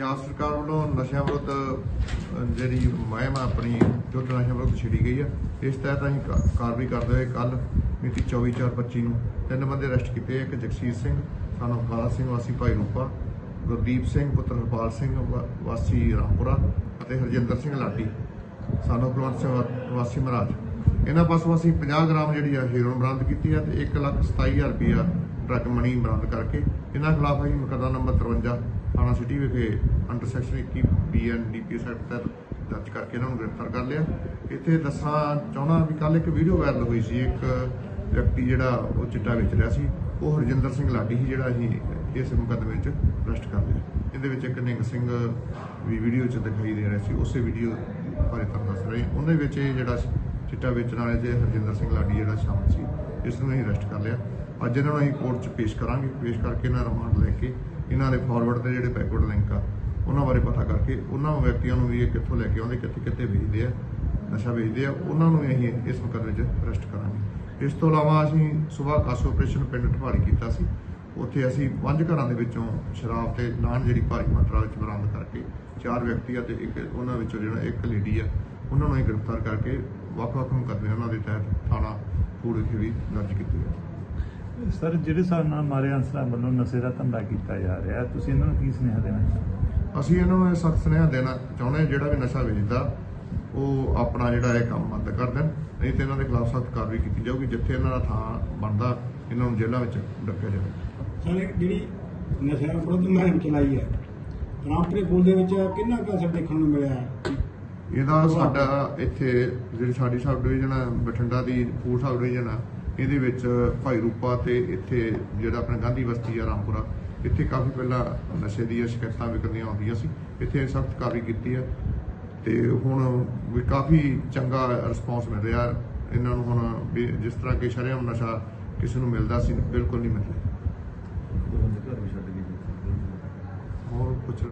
ਪੰਜਾਬ ਸਰਕਾਰ ਵੱਲੋਂ ਨਸ਼ਿਆਂ ਵਿਰੁੱਧ ਜਿਹੜੀ ਮੁਹਿੰਮ ਆ ਆਪਣੀ ਯੁੱਧ ਨਸ਼ਿਆਂ ਵਿਰੁੱਧ ਛਿੜੀ ਗਈ ਆ। ਇਸ ਤਹਿਤ ਅਸੀਂ ਕਾ- ਕਾਰਵਾਈ ਕਰਦੇ ਹੋਏ ਕੱਲ ਮਿਤੀ 24/4/25 ਨੂੰ ਤਿੰਨ ਬੰਦੇ ਅਰੈਸਟ ਕੀਤੇ ਇੱਕ ਜਗਸੀਰ ਸਿੰਘ ਸਾਨੂੰ ਕਾਲਾ ਸਿੰਘ ਵਾਸੀ ਭਾਈ ਰੂਪਾ ਗੁਰਦੀਪ ਸਿੰਘ ਪੁੱਤਰ ਹਰਪਾਲ ਸਿੰਘ ਵਾ- ਵਾਸੀ ਰਾਮਪੁਰਾ ਅਤੇ ਹਰਜਿੰਦਰ ਸਿੰਘ ਲਾਟੀ ਸਾਨੂੰ ਕੁਲਵੰਤ ਸਿੰਘ ਵਾਸੀ ਮਹਾਰਾਜ। ਇਹਨਾਂ ਪਾਸੋਂ ਅਸੀਂ 50 ਗ੍ਰਾਮ ਜਿਹੜੀ ਆ ਹੀਰੋਇਨ ਬਰਾਮਦ ਕੀਤੀ ਹੈ ਤੇ 1,27,000 ਰੁਪਇਆ ਡਰੱਗ ਮਣੀ ਬਰਾਮਦ ਕਰਕੇ ਇਹਨਾਂ ਖਿਲਾਫ ਅਸੀਂ ਮੁਕੱਦਮਾ ਨੰਬਰ 53 ਥਾਣਾ ਸਿਟੀ ਵਿਖੇ under section 21 B N D P S act ਤਹਿਤ ਦਰਜ ਕਰਕੇ ਇਹਨਾਂ ਨੂੰ ਗ੍ਰਿਫਤਾਰ ਕਰ ਲਿਆ। ਇੱਥੇ ਦੱਸਾਂ ਚਾਹਣਾ ਵੀ ਕੱਲ ਇੱਕ ਵੀਡੀਓ ਵਾਇਰਲ ਹੋਈ ਸੀ। ਇੱਕ ਵਿਅਕਤੀ ਜਿਹੜਾ ਉਹ ਚਿੱਟਾ ਵੇਚ ਰਿਹਾ ਸੀ। ਉਹ ਹਰਜਿੰਦਰ ਸਿੰਘ ਲਾਡੀ ਸੀ, ਜਿਹੜਾ ਅਸੀਂ ਇਸ ਮੁਕੱਦਮੇ ਵਿੱਚ ਅਰੈਸਟ ਕਰ ਲਿਆ। ਇਹਦੇ ਵਿੱਚ ਇੱਕ ਨਿੰਗ ਸਿੰਘ ਵੀ ਵੀਡੀਓ 'ਚ ਦਿਖਾਈ ਦੇ ਰਿਹਾ ਸੀ। ਉਸੇ ਵੀਡੀਓ ਬਾਰੇ ਤੁਹਾਨੂੰ ਦੱਸ ਰਹੇ ਉਹਦੇ ਵਿੱਚ ਇਹ ਜਿਹੜਾ ਚਿੱਟਾ ਵੇਚਣ ਵਾਲੇ ਜੇ ਹਰਜਿੰਦਰ ਸਿੰਘ ਲਾਡੀ ਜਿਹੜਾ ਸ਼ਾਮਲ ਸੀ, ਇਸ ਨੂੰ ਅਸੀਂ ਅਰੈਸਟ ਕਰ ਲਿਆ। ਅੱਜ ਇਹਨਾਂ ਨੂੰ ਅਸੀਂ ਕੋਰਟ 'ਚ ਪੇਸ਼ ਕਰਾਂਗੇ। ਪੇਸ਼ ਕਰਕੇ ਇਹਨਾਂ ਰਿਮਾਂਡ ਲੈ ਕੇ ਇਹਨਾਂ ਦੇ ਫਾਰਵਰਡ ਤੇ ਜਿਹੜੇ ਬੈਕਵਰਡ ਲਿੰਕ ਆ, ਉਹਨਾਂ ਬਾਰੇ ਪਤਾ ਕਰਕੇ ਉਹਨਾਂ ਵਿਅਕਤੀਆਂ ਨੂੰ ਵੀ ਇਹ ਕਿੱਥੋਂ ਲੈ ਕੇ ਆਉਂਦੇ, ਕਿੱਥੇ ਕਿੱਥੇ ਵੇਚਦੇ ਆ, ਨਸ਼ਾ ਵੇਚਦੇ ਆ, ਉਹਨਾਂ ਨੂੰ ਵੀ ਅਸੀਂ ਇਸ ਮੁਕੱਦਮੇ 'ਚ ਅਰੈਸਟ ਕਰਾਂਗੇ। ਇਸ ਤੋਂ ਇਲਾਵਾ ਅਸੀਂ ਸਵੇਰ ਕਾਸੋ ਆਪਰੇਸ਼ਨ ਪਿੰਡ ਠਵਾਰੀ ਕੀਤਾ ਸੀ। ਉੱਥੇ ਅਸੀਂ ਪੰਜ ਘਰਾਂ ਦੇ ਵਿੱਚੋਂ ਸ਼ਰਾਬ ਤੇ ਨਾਨ ਜਿਹੜੀ ਭਾਰੀ ਮਾਤਰਾ ਵਿੱਚ ਬਰਾਮਦ ਕਰਕੇ ਚਾਰ ਵਿਅਕਤੀ ਆ ਤੇ ਇੱਕ ਉਹਨਾਂ ਵਿੱਚੋਂ ਜਿਹੜਾ ਇੱਕ ਲੇਡੀ ਆ, ਉਹਨਾਂ ਨੂੰ ਅਸੀਂ ਗ੍ਰਿਫਤਾਰ ਕਰਕੇ ਵੱਖ-ਵੱਖ ਮੁਕੱਦਮੇ ਉਹਨਾਂ ਦੇ ਤਹਿਤ ਥਾਣਾ ਫੂਡ ਵਿਖੇ ਵੀ ਦਰਜ ਕੀਤੇ ਗਏ। ਸਰ ਜਿਹੜੇ ਹਿਸਾਬ ਨਾਲ ਮਾਰੇ ਅਨਸਰਾਂ ਵੱਲੋਂ ਨਸ਼ੇ ਦਾ ਧੰਦਾ ਕੀਤਾ ਜਾ ਰਿਹਾ ਤੁਸੀਂ ਇਹਨਾਂ ਨੂੰ ਕੀ ਸੁਨੇਹਾ ਦੇਣਾ ਚਾਹੁੰਦੇ ਅਸੀਂ ਇਹਨਾਂ ਨੂੰ ਇਹ ਸਖਤ ਸੁਨੇਹਾ ਦੇਣਾ ਚਾਹੁੰਦੇ ਜਿਹੜਾ ਵੀ ਨਸ਼ਾ ਵੇਚਦਾ ਉਹ ਆਪਣਾ ਜਿਹੜਾ ਇਹ ਕੰਮ ਬੰਦ ਕਰ ਦੇਣ। ਨਹੀਂ ਤੇ ਇਹਨਾਂ ਦੇ ਖਿਲਾਫ ਸਖਤ ਕਾਰਵਾਈ ਕੀਤੀ ਜਾਊਗੀ ਜਿੱਥੇ ਇਹਨਾਂ ਦਾ ਥਾਂ ਬਣਦਾ ਇਹਨਾਂ ਨੂੰ ਜੇਲ੍ਹਾਂ ਵਿੱਚ ਡੱਕਿਆ ਜਾਵੇ। ਸਰ ਜਿਹੜੀ ਨਸ਼ਿਆਂ ਵਿਰੁੱਧ ਮੁਹਿੰਮ ਚਲਾਈ ਹੈ ਰਾਮਪੁਰੇ ਫੂਲ ਦੇ ਵਿੱਚ ਕਿੰਨਾ ਕੁ ਅਸਰ ਦੇਖਣ ਨੂੰ ਮਿਲਿਆ ਹੈ? ਇਹਦਾ ਸਾਡਾ ਇੱਥੇ ਜਿਹੜੀ ਸਾਡੀ ਸਬ ਡਿਵੀਜ਼ਨ ਬਠਿੰਡਾ ਦੀ ਫੂਡ ਸਬ ਡਿਵੀਜ਼ਨ ਆ ਇਹਦੇ ਵਿੱਚ ਭਾਈ ਰੂਪਾ ਤੇ ਇੱਥੇ ਜਿਹੜਾ ਆਪਣਾ ਗਾਂਧੀ ਬਸਤੀ ਆ ਰਾਮਪੁਰਾ ਇੱਥੇ ਕਾਫੀ ਪਹਿਲਾਂ ਨਸ਼ੇ ਦੀਆਂ ਸ਼ਿਕਾਇਤਾਂ ਵਿਕਦੀਆਂ ਆਉਂਦੀਆਂ ਸੀ। ਇੱਥੇ ਸਖਤ ਕਾਰਵਾਈ ਕੀਤੀ ਆ ਤੇ ਹੁਣ ਵੀ ਕਾਫੀ ਚੰਗਾ ਰਿਸਪੌਂਸ ਮਿਲ ਰਿਹਾ। ਇਹਨਾਂ ਨੂੰ ਹੁਣ ਵੀ ਜਿਸ ਤਰ੍ਹਾਂ ਕਿ ਸ਼ਰੇਆਮ ਨਸ਼ਾ ਕਿਸੇ ਨੂੰ ਮਿਲਦਾ ਸੀ ਬਿਲਕੁਲ ਨਹੀਂ ਮਿਲ ਰਿਹਾ ਹੋਰ ਕੁਝ